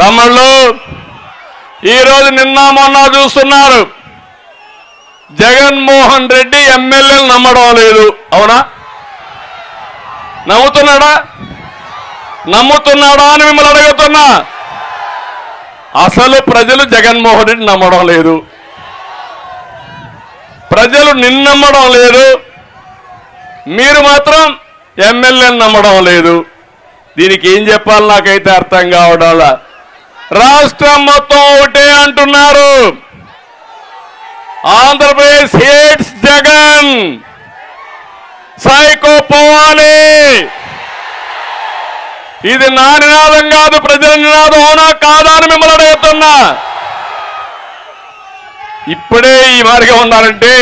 తమ్ముళ్ళు ఈరోజు నిన్న మొన్న చూస్తున్నారు. జగన్మోహన్ రెడ్డి ఎమ్మెల్యేలు నమ్మడం లేదు. అవునా? నమ్ముతున్నాడా? నమ్ముతున్నాడా అని మిమ్మల్ని అడుగుతున్నా. అసలు ప్రజలు జగన్మోహన్ రెడ్డి నమ్మడం లేదు. ప్రజలు నిన్నమ్మడం లేదు. మీరు మాత్రం ఎమ్మెల్యేని నమ్మడం లేదు. దీనికి ఏం చెప్పాలి? నాకైతే అర్థం కావడంలా? రాష్ట్రం మొత్తం ఒకటే అంటున్నారు. ఆంధ్రప్రదేశ్ హేట్స్ జగన్. సైకో పోవాలి. ఇది నా నినాదం కాదు ప్రజల నినాదం అవునా కాదా అని మిమ్మల్ని అడుగుతున్నా. ఇప్పుడే ఈ మార్గం ఉండాలంటే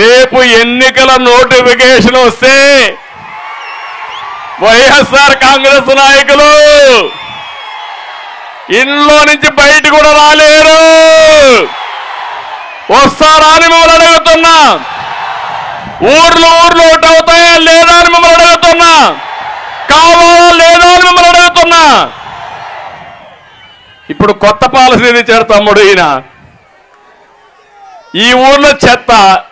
రేపు ఎన్నికల నోటిఫికేషన్ వస్తే వైఎస్ఆర్ కాంగ్రెస్ నాయకులు ఇంట్లో నుంచి బయట కూడా రాలేరు. వస్తారా అని మిమ్మల్ని అడుగుతున్నా. ఊర్లు ఊర్లు ఒకటి అవుతాయా లేదా అని మిమ్మల్ని అడుగుతున్నా. కావాలా లేదా అని మిమ్మల్ని అడుగుతున్నా. ఇప్పుడు కొత్త పాలసీ చేరు తమ్ముడు ఈయన? ఈ ఊర్లో చెత్త.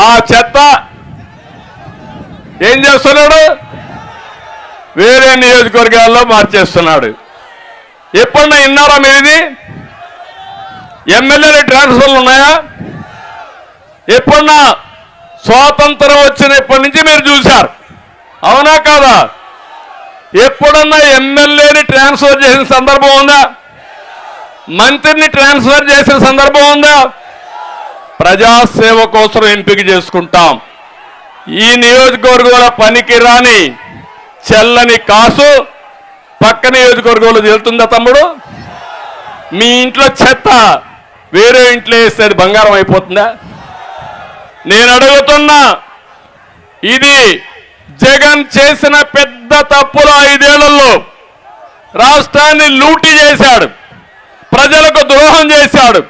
ఆ చెత్త ఏం చేస్తున్నాడు? వేరే నియోజకవర్గాల్లో మార్చేస్తున్నాడు. ఎప్పుడన్నా విన్నారా మీరు ఇది ఎమ్మెల్యేల ట్రాన్స్ఫర్లు ఉన్నాయా? ఎప్పుడన్నా స్వాతంత్రం వచ్చినప్పటి నుంచి మీరు చూశారు. అవునా కాదా? ఎప్పుడన్నా ఎమ్మెల్యేని ట్రాన్స్ఫర్ చేసిన సందర్భం ఉందా? మంత్రిని ట్రాన్స్ఫర్ చేసిన సందర్భం ఉందా? ప్రజాసేవ కోసం ఎంపిక చేసుకుంటాం. ఈ నియోజకవర్గంలో పనికి రాని చెల్లని కాసు పక్క నియోజకవర్గంలో వెళ్తుందా తమ్ముడు? మీ ఇంట్లో చెత్త వేరే ఇంట్లో వేస్తే అది బంగారం అయిపోతుందా? నేను అడుగుతున్నా ఇది జగన్ చేసిన పెద్ద తప్పులు ఐదేళ్ళలో రాష్ట్రాన్ని లూటీ చేశాడు ప్రజలకు ద్రోహం చేశాడు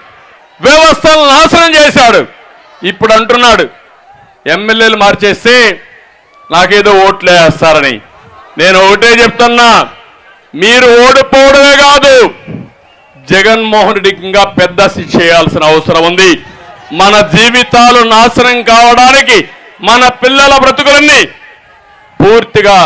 వ్యవస్థను నాశనం చేశాడు. ఇప్పుడు అంటున్నాడు ఎమ్మెల్యేలు మార్చేస్తే నాకేదో ఓట్లు వేస్తారని. నేను ఒకటే చెప్తున్నా మీరు ఓడిపోవడమే కాదు జగన్మోహన్ రెడ్డికి ఇంకా పెద్ద శిక్ష చేయాల్సిన అవసరం ఉంది. మన జీవితాలు నాశనం కావడానికి మన పిల్లల బ్రతుకులన్నీ పూర్తిగా